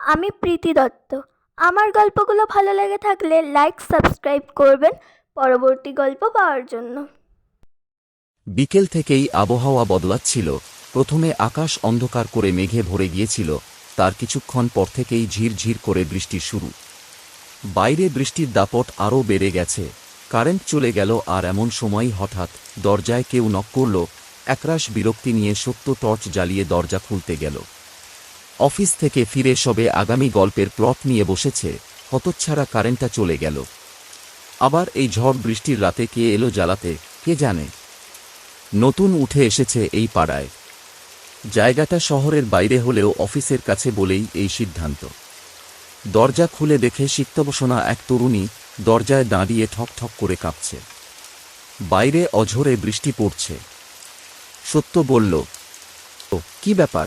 আমি প্রীতি দত্ত। আমার গল্পগুলো ভালো লেগে থাকলে লাইক সাবস্ক্রাইব করবেন। পরবর্তী গল্প পাওয়ার জন্য। বিকেল থেকেই আবহাওয়া বদলাচ্ছিল। প্রথমে আকাশ অন্ধকার করে মেঘে ভরে গিয়েছিল। তার কিছুক্ষণ পর থেকেই ঝিরঝির করে বৃষ্টি শুরু। বাইরে বৃষ্টির দাপট আরও বেড়ে গেছে। কারেন্ট চলে গেল আর এমন সময় হঠাৎ দরজায় কেউ নক করল। একরাশ বিরক্তি নিয়ে সত্য টর্চ জ্বালিয়ে দরজা খুলতে গেল। অফিস থেকে ফিরে সবে আগামী গল্পের প্লট নিয়ে বসেছে হতচ্ছাড়া কারেন্টটা চলে গেল। আবার এই ঝড় বৃষ্টির রাতে কে এলো জ্বালাতে কে জানে? নতুন উঠে এসেছে এই পাড়ায়। জায়গাটা শহরের বাইরে হলেও অফিসের কাছে বলেই এই সিদ্ধান্ত। দরজা খুলে দেখে সিক্তবসনা এক তরুণী দরজায় দাঁড়িয়ে ঠক ঠক করে কাঁপছে। বাইরে অঝোরে বৃষ্টি পড়ছে। সত্য বলল "ও, কি ব্যাপার?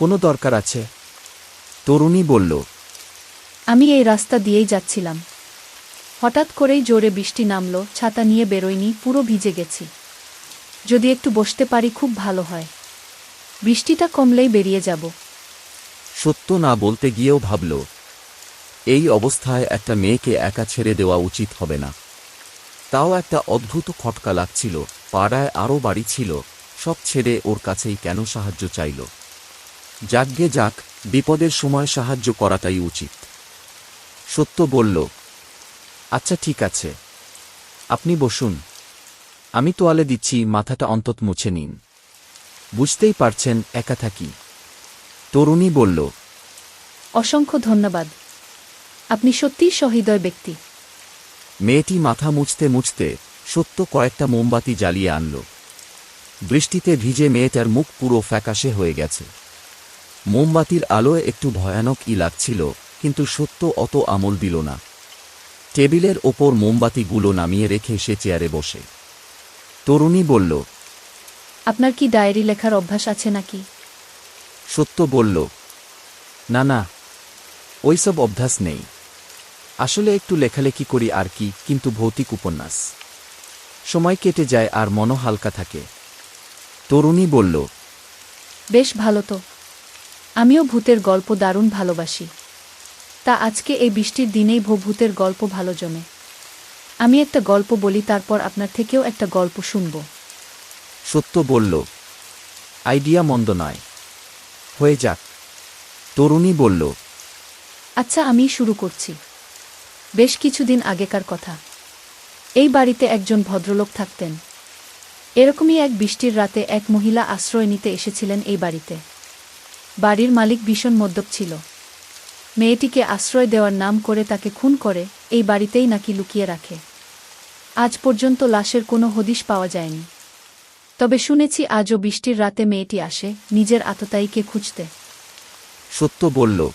কোনো দরকার আছে? তরুণী বলল আমি এই রাস্তা দিয়েই যাচ্ছিলাম। হঠাৎ করেই জোরে বৃষ্টি নামলো ছাতা নিয়ে বেরোয়নি পুরো ভিজে গেছি। যদি একটু বসতে পারি খুব ভালো হয়। বৃষ্টিটা কমলেই বেরিয়ে যাব। সত্য না বলতে গিয়েও ভাবল এই অবস্থায় একটা মেয়েকে একা ছেড়ে দেওয়া উচিত হবে না। তাও একটা অদ্ভুত খটকা লাগছিল পাড়ায় আরও বাড়ি ছিল সব ছেড়ে ওর কাছেই কেন সাহায্য চাইল? যাগ্যে যাক বিপদের সময় সাহায্য করাটাই উচিত। সত্য বলল আচ্ছা ঠিক আছে। আপনি বসুন। আমি তোয়ালে দিচ্ছি মাথাটা অন্তত মুছে নিন। বুঝতেই পারছেন একা থাকি। তরুণী বলল অসংখ্য ধন্যবাদ। আপনি সত্যিই সহৃদয় ব্যক্তি। মেয়েটি মাথা মুছতে মুছতে সত্য কয়েকটা মোমবাতি জ্বালিয়ে আনল। বৃষ্টিতে ভিজে মেয়েটার মুখ পুরো ফ্যাকাশে হয়ে গেছে। মোমবাতির আলোয় একটু ভয়ানক ই লাগছিল কিন্তু সত্য অত আমল দিল না। টেবিলের ওপর মোমবাতিগুলো নামিয়ে রেখে সে চেয়ারে বসে। তরুণী বলল আপনার কি ডায়েরি লেখার অভ্যাস আছে নাকি? সত্য বলল না না ওইসব অভ্যাস নেই। আসলে একটু লেখালেখি করি আর কি কিন্তু ভৌতিক উপন্যাস। সময় কেটে যায় আর মনও হালকা থাকে। তরুণী বলল বেশ ভালো তো। আমিও ভূতের গল্প দারুণ ভালোবাসি। তা আজকে এই বৃষ্টির দিনেই ভো ভূতের গল্প ভালো জমে। আমি একটা গল্প বলি তারপর আপনার থেকেও একটা গল্প শুনব। সত্য বলল আইডিয়া মন্দ নয়। হয়ে যাক। তরুণী বলল আচ্ছা আমি শুরু করছি। বেশ কিছুদিন আগেকার কথা। এই বাড়িতে একজন ভদ্রলোক থাকতেন। এরকমই এক বৃষ্টির রাতে এক মহিলা আশ্রয় নিতে এসেছিলেন এই বাড়িতে। বাড়ির মালিক ভীষণ মদ্যপ ছিল। মেয়েটিকে আশ্রয় দেওয়ার নাম করে তাকে খুন করে এই বাড়িতেই নাকি লুকিয়ে রাখে। আজ পর্যন্ত লাশের কোনো হদিশ পাওয়া যায়নি। তবে শুনেছি আজও বৃষ্টির রাতে মেয়েটি আসে নিজের আততায়ীকে খুঁজতে। সত্য বলল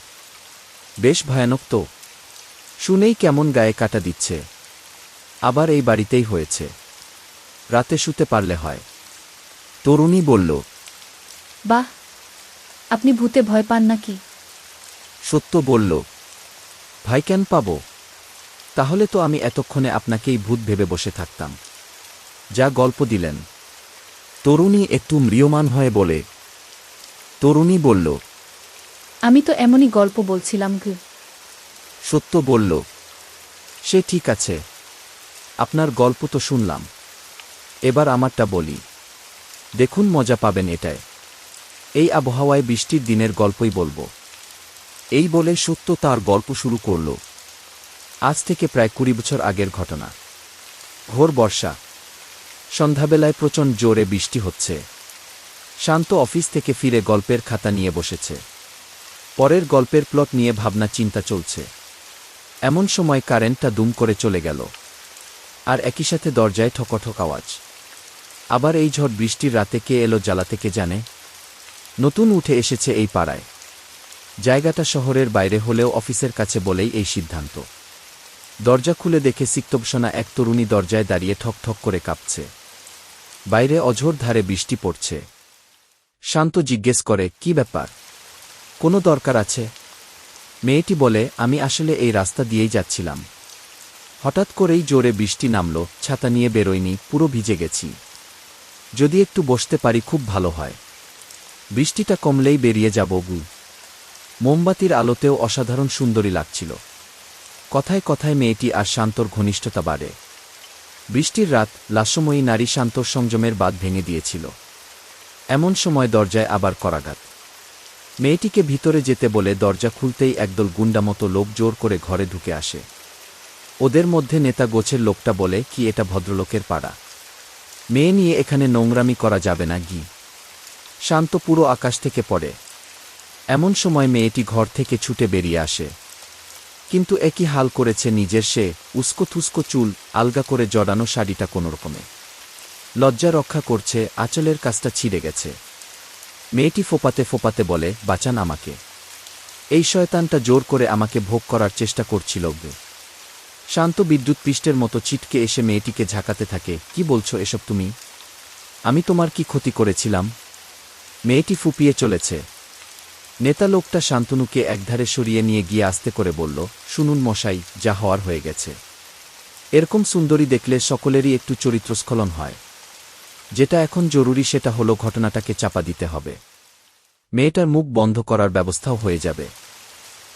বেশ ভয়ানক তো। শুনেই কেমন গায়ে কাটা দিচ্ছে। আবার এই বাড়িতেই হয়েছে। রাতে শুতে পারলে হয়। তরুণী বলল বাহ আপনি ভূতে ভয় পান নাকি? সত্য বলল ভাই কেন পাব? তাহলে তো আমি এতক্ষণে আপনাকেই ভূত ভেবে বসে থাকতাম। যা গল্প দিলেন। তরুণী একটু ম্রিয়মান হয়ে বলে তরুণী বলল আমি তো এমনই গল্প বলছিলাম গু। সত্য বলল সে ঠিক আছে। আপনার গল্প তো শুনলাম। এবার আমারটা বলি। দেখুন মজা পাবেন এটায়। এই আবহাওয়ায় বৃষ্টির দিনের গল্পই বলব। এই বলে সত্য তার গল্প শুরু করল। আজ থেকে প্রায় কুড়ি বছর আগের ঘটনা। ঘোর বর্ষা। সন্ধ্যাবেলায় প্রচণ্ড জোরে বৃষ্টি হচ্ছে। শান্ত অফিস থেকে ফিরে গল্পের খাতা নিয়ে বসেছে। পরের গল্পের প্লট নিয়ে ভাবনা চিন্তা চলছে। এমন সময় কারেন্টটা দুম করে চলে গেল। আর একই সাথে দরজায় ঠকঠক আওয়াজ। আবার এই ঝড় বৃষ্টির রাতে কে এলো জ্বালাতে কে জানে? নতুন উঠে এসেছে এই পাড়ায়। জায়গাটা শহরের বাইরে হলেও অফিসের কাছে বলেই এই সিদ্ধান্ত। দরজা খুলে দেখে সিক্তবসনা এক তরুণী দরজায় দাঁড়িয়ে ঠক ঠক করে কাঁপছে। বাইরে অঝোর ধারে বৃষ্টি পড়ছে। শান্ত জিজ্ঞেস করে, কি ব্যাপার? কোনো দরকার আছে? মেয়েটি বলে, আমি আসলে এই রাস্তা দিয়েই যাচ্ছিলাম। হঠাৎ করেই জোরে বৃষ্টি নামল, ছাতা নিয়ে বেরোয়নি, পুরো ভিজে গেছি। যদি একটু বসতে পারি খুব ভালো হয়। বৃষ্টিটা কমলেই বেরিয়ে যাব গু মোমবাতির আলোতেও অসাধারণ সুন্দরী লাগছিল। কথায় কথায় মেয়েটি আর শান্তর ঘনিষ্ঠতা বাড়ে। বৃষ্টির রাত লাস্যময়ী নারী শান্তর সংযমের বাদ ভেঙে দিয়েছিল। এমন সময় দরজায় আবার করাঘাত। মেয়েটিকে ভিতরে যেতে বলে দরজা খুলতেই একদল গুন্ডা মতো লোক জোর করে ঘরে ঢুকে আসে। ওদের মধ্যে নেতা গোছের লোকটা বলে, কি এটা ভদ্রলোকের পাড়া? মেয়ে নিয়ে এখানে নোংরামি করা যাবে না, গি। শান্ত পুরো আকাশ থেকে পড়ে। এমন সময় মেয়েটি ঘর থেকে ছুটে বেরিয়ে আসে। কিন্তু একই হাল করেছে নিজের সে উস্কো থুস্কো চুল আলগা করে জড়ানো শাড়িটা কোনোরকমে। লজ্জা রক্ষা করছে, আঁচলের কাজটা ছিঁড়ে গেছে। মেয়েটি ফোপাতে ফোপাতে বলে, বাঁচান আমাকে। এই শয়তানটা জোর করে আমাকে ভোগ করার চেষ্টা করছিল। শান্ত বিদ্যুৎ পৃষ্ঠের মতো চিটকে এসে মেয়েটিকে ঝাঁকাতে থাকে, কি বলছো এসব তুমি? আমি তোমার কি ক্ষতি করেছিলাম? মেয়েটি ফুপিয়ে চলেছে। নেতা লোকটা শান্তনুকে একধারে সরিয়ে নিয়ে গিয়ে আস্তে করে বলল, শুনুন মশাই, যা হওয়ার হয়ে গেছে। এরকম সুন্দরী দেখলে সকলেরই একটু চরিত্রস্খলন হয়। যেটা এখন জরুরি সেটা হলো ঘটনাটাকে চাপা দিতে হবে। মেয়েটার মুখ বন্ধ করার ব্যবস্থাও হয়ে যাবে।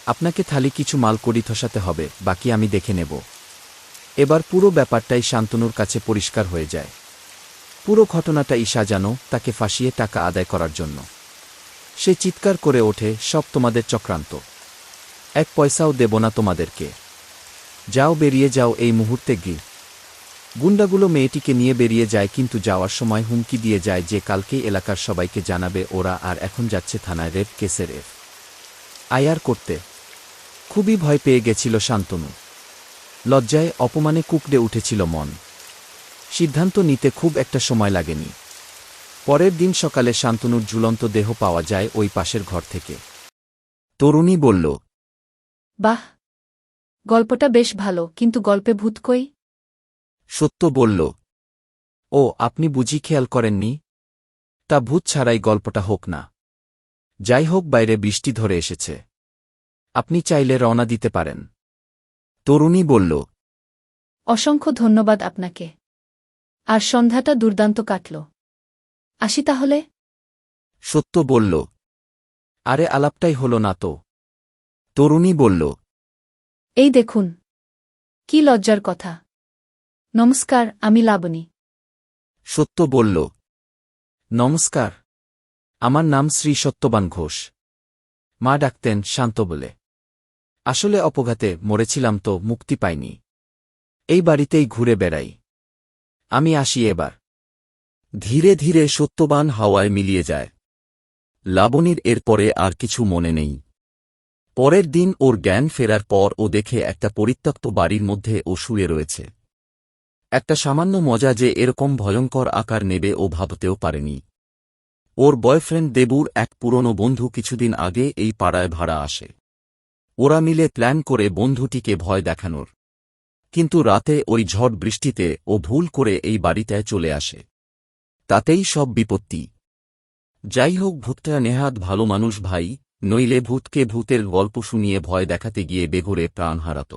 আপনাকে থালি কিছু মাল করি ধসাতে হবে, বাকি আমি দেখে নেব। এবার পুরো ব্যাপারটাই শান্তনুর কাছে পরিষ্কার হয়ে যায়। পুরো ঘটনাটা ঘটনাটাই সাজানো তাকে ফাঁসিয়ে টাকা আদায় করার জন্য। সে চিৎকার করে ওঠে, সব তোমাদের চক্রান্ত। এক পয়সাও দেব না তোমাদেরকে। যাও বেরিয়ে যাও এই মুহূর্তে গি গুন্ডাগুলো মেয়েটিকে নিয়ে বেরিয়ে যায়, কিন্তু যাওয়ার সময় হুমকি দিয়ে যায় যে কালকেই এলাকার সবাইকে জানাবে ওরা আর এখন যাচ্ছে থানায় রেপ কেসের এফ আয়ার করতে। খুবই ভয় পেয়ে গেছিল শান্তনু। লজ্জায় অপমানে কুকড়ে উঠেছিল মন। সিদ্ধান্ত নিতে খুব একটা সময় লাগেনি। পরের দিন সকালে শান্তনুর ঝুলন্ত দেহ পাওয়া যায় ওই পাশের ঘর থেকে। তরুণী বলল বাহ! গল্পটা বেশ ভালো কিন্তু গল্পে ভূত কই? সত্য বলল ও আপনি বুঝি খেয়াল করেননি? তা ভূত ছাড়াই গল্পটা হোক না। যাই হোক বাইরে বৃষ্টি ধরে এসেছে। আপনি চাইলে রওনা দিতে পারেন। তরুণী বলল অসংখ্য ধন্যবাদ আপনাকে। আর সন্ধ্যাটা দুর্দান্ত কাটল। আসি তাহলে? সত্য বলল। আরে আলাপটাই হল না তো। তরুণী বলল। এই দেখুন কি লজ্জার কথা। নমস্কার আমি লাবণী। সত্য বলল। নমস্কার আমার নাম শ্রী সত্যবান ঘোষ। মা ডাকতেন শান্ত বলে। আসলে অপঘাতে মরেছিলাম তো মুক্তি পাইনি। এই বাড়িতেই ঘুরে বেড়াই। আমি আসি এবার। ধীরে ধীরে সত্যবান হাওয়ায় মিলিয়ে যায়। লাবণীর এরপরে আর কিছু মনে নেই। পরের দিন ওর জ্ঞান ফেরার পর ও দেখে একটা পরিত্যক্ত বাড়ির মধ্যে ও শুয়ে রয়েছে। একটা সামান্য মজা যে এরকম ভয়ঙ্কর আকার নেবে ও ভাবতেও পারেনি। ওর বয়ফ্রেন্ড দেবুর এক পুরনো বন্ধু কিছুদিন আগে এই পাড়ায় ভাড়া আসে। ওরা মিলে প্ল্যান করে বন্ধুটিকে ভয় দেখানোর। কিন্তু রাতে ওই ঝড় বৃষ্টিতে ও ভুল করে এই বাড়িতে চলে আসে। তাতেই সব বিপত্তি। যাই হোক, ভূতটা নেহাত ভালো মানুষ ভাই, নইলে ভূতকে ভূতের গল্প শুনিয়ে ভয় দেখাতে গিয়ে বেঘরে প্রাণ হারাত।